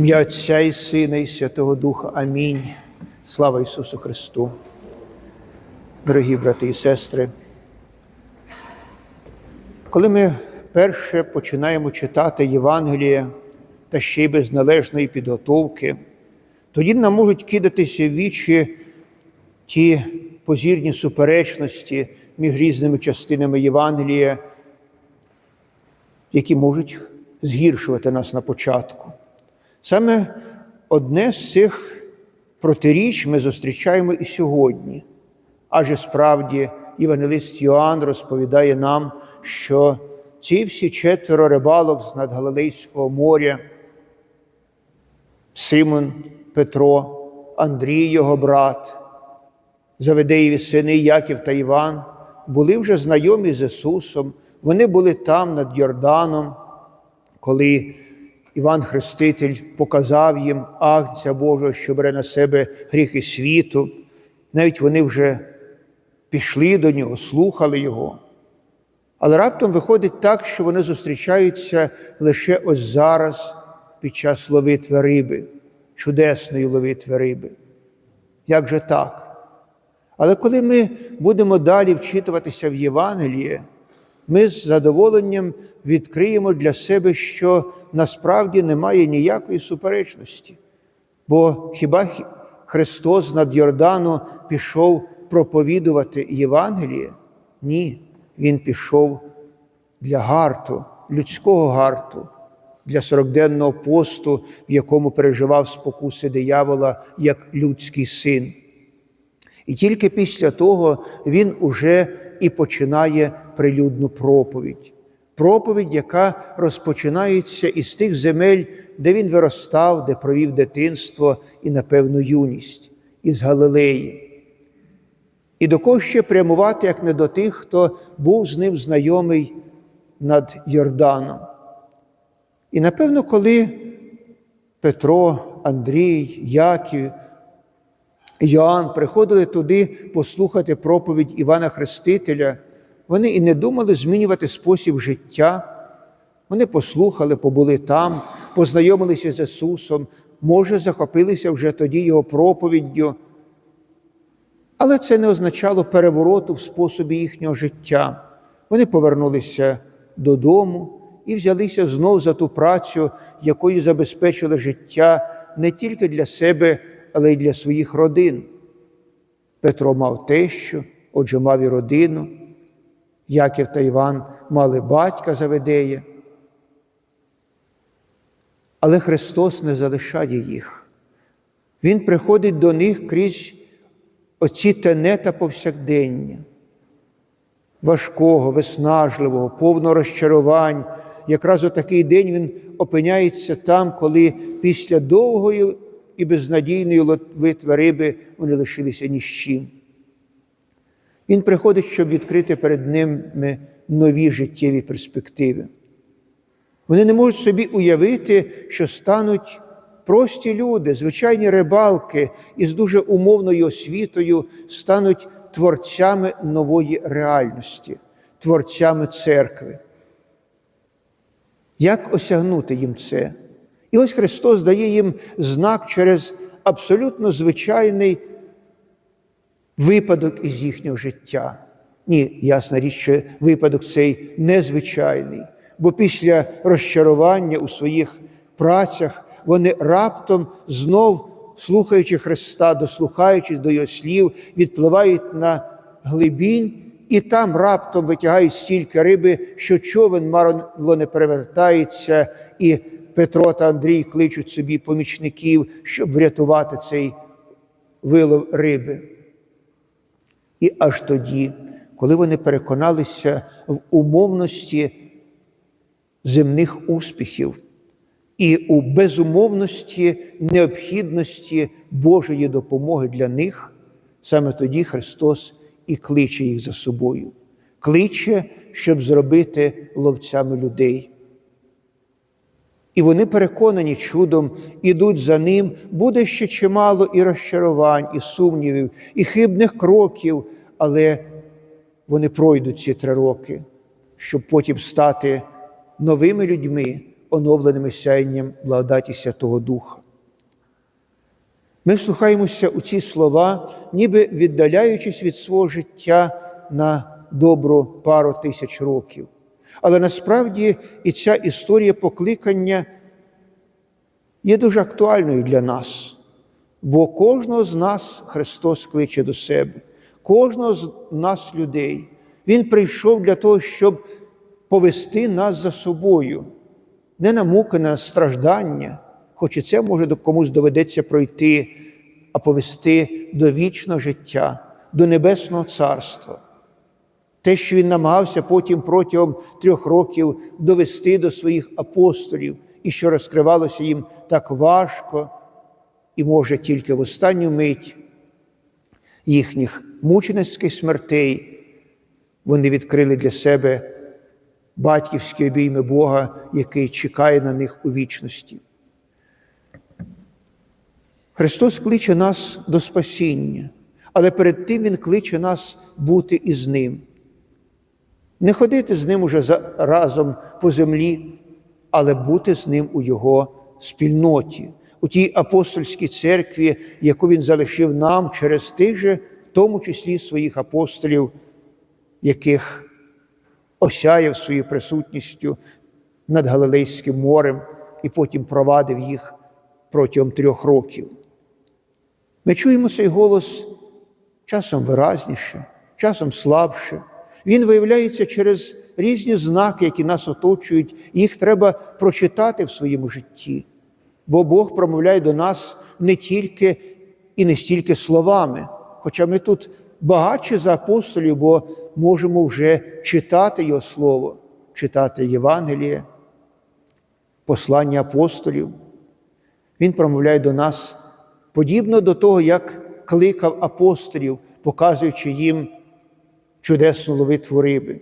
Ім'я Отця і Сина, і Святого Духа. Амінь. Слава Ісусу Христу. Дорогі брати і сестри, коли ми вперше починаємо читати Євангеліє та ще й без належної підготовки, тоді нам можуть кидатися в вічі ті позірні суперечності між різними частинами Євангелія, які можуть згіршувати нас на початку. Саме одне з цих протиріч ми зустрічаємо і сьогодні. Адже справді Євангелист Йоанн розповідає нам, що ці всі четверо рибалок з над Галилейського моря, Симон, Петро, Андрій, його брат, Заведеєві сини Яків та Іван, були вже знайомі з Ісусом, вони були там над Йорданом, коли Іван Хреститель показав їм Агнця Божого, що бере на себе гріхи світу. Навіть вони вже пішли до нього, слухали Його. Але раптом виходить так, що вони зустрічаються лише ось зараз, під час ловитви риби, чудесної ловитви риби. Як же так? Але коли ми будемо далі вчитуватися в Євангеліє, ми з задоволенням відкриємо для себе, що насправді немає ніякої суперечності. Бо хіба Христос над Йордану пішов проповідувати Євангеліє? Ні, Він пішов для гарту, людського гарту, для сорокденного посту, в якому переживав спокуси диявола як людський син. І тільки після того він уже і починає прилюдну проповідь. Проповідь, яка розпочинається із тих земель, де він виростав, де провів дитинство і, напевно, юність, із Галилеї. І до кого ще прямувати, як не до тих, хто був з ним знайомий над Йорданом. І напевно, коли Петро, Андрій, Яків, Йоанн приходили туди послухати проповідь Івана Хрестителя, вони і не думали змінювати спосіб життя. Вони послухали, побули там, познайомилися з Ісусом, може, захопилися вже тоді Його проповіддю. Але це не означало перевороту в способі їхнього життя. Вони повернулися додому і взялися знов за ту працю, якою забезпечили життя не тільки для себе, але й для своїх родин. Петро мав тещу, отже, мав і родину. Яків та Іван мали батька Заведея. Але Христос не залишає їх. Він приходить до них крізь оці тенета повсякдення, важкого, виснажливого, повного розчарувань. Якраз у такий день він опиняється там, коли після довгої і безнадійної ловитви риби вони лишилися ні з чим. Він приходить, щоб відкрити перед ними нові життєві перспективи. Вони не можуть собі уявити, що стануть прості люди, звичайні рибалки із дуже умовною освітою, стануть творцями нової реальності, творцями церкви. Як осягнути їм це? І ось Христос дає їм знак через абсолютно звичайний випадок із їхнього життя. Ні, ясна річ, що випадок цей незвичайний, бо після розчарування у своїх працях вони раптом знов, слухаючи Христа, дослухаючись до Його слів, відпливають на глибінь і там раптом витягають стільки риби, що човен мало не перевертається, і Петро та Андрій кличуть собі помічників, щоб врятувати цей вилов риби. І аж тоді, коли вони переконалися в умовності земних успіхів і у безумовності необхідності Божої допомоги для них, саме тоді Христос і кличе їх за собою, кличе, щоб зробити ловцями людей. І вони переконані чудом, ідуть за ним, буде ще чимало і розчарувань, і сумнівів, і хибних кроків, але вони пройдуть ці три роки, щоб потім стати новими людьми, оновленими сяєнням благодаті Святого Духа. Ми вслухаємося у ці слова, ніби віддаляючись від свого життя на добру пару тисяч років. Але насправді і ця історія покликання є дуже актуальною для нас, бо кожного з нас Христос кличе до себе, кожного з нас людей. Він прийшов для того, щоб повести нас за собою, не на муки, на страждання, хоч і це може комусь доведеться пройти, а повести до вічного життя, до Небесного Царства. Те, що він намагався потім протягом трьох років довести до своїх апостолів, і що розкривалося їм так важко, і може тільки в останню мить їхніх мученицьких смертей вони відкрили для себе батьківські обійми Бога, який чекає на них у вічності. Христос кличе нас до спасіння, але перед тим Він кличе нас бути із Ним. Не ходити з ним уже разом по землі, але бути з ним у Його спільноті, у тій апостольській церкві, яку Він залишив нам через тих же, в тому числі своїх апостолів, яких осяяв своєю присутністю над Галилейським морем і потім провадив їх протягом трьох років. Ми чуємо цей голос часом виразніше, часом слабше. Він виявляється через різні знаки, які нас оточують, їх треба прочитати в своєму житті. Бо Бог промовляє до нас не тільки і не стільки словами, хоча ми тут багатші за апостолів, бо можемо вже читати Його Слово, читати Євангеліє, послання апостолів. Він промовляє до нас подібно до того, як кликав апостолів, показуючи їм чудесну ловитву риби.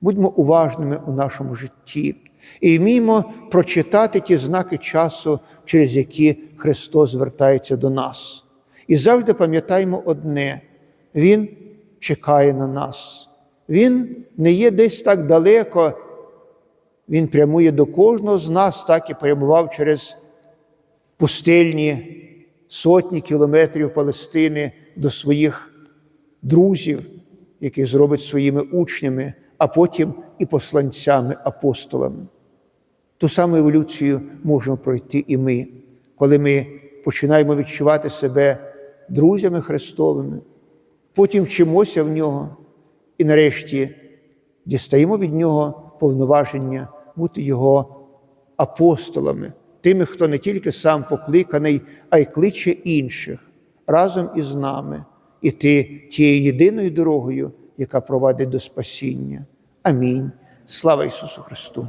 Будьмо уважними у нашому житті і вміємо прочитати ті знаки часу, через які Христос звертається до нас. І завжди пам'ятаємо одне: Він чекає на нас. Він не є десь так далеко, Він прямує до кожного з нас, так і прямував через пустельні сотні кілометрів Палестини до своїх друзів, яких зробить своїми учнями, а потім і посланцями, апостолами. Ту саму еволюцію можемо пройти і ми, коли ми починаємо відчувати себе друзями Христовими, потім вчимося в нього і нарешті дістаємо від Нього повноваження бути Його апостолами, тими, хто не тільки сам покликаний, а й кличе інших разом із нами іти тією єдиною дорогою, яка провадить до спасіння. Амінь. Слава Ісусу Христу!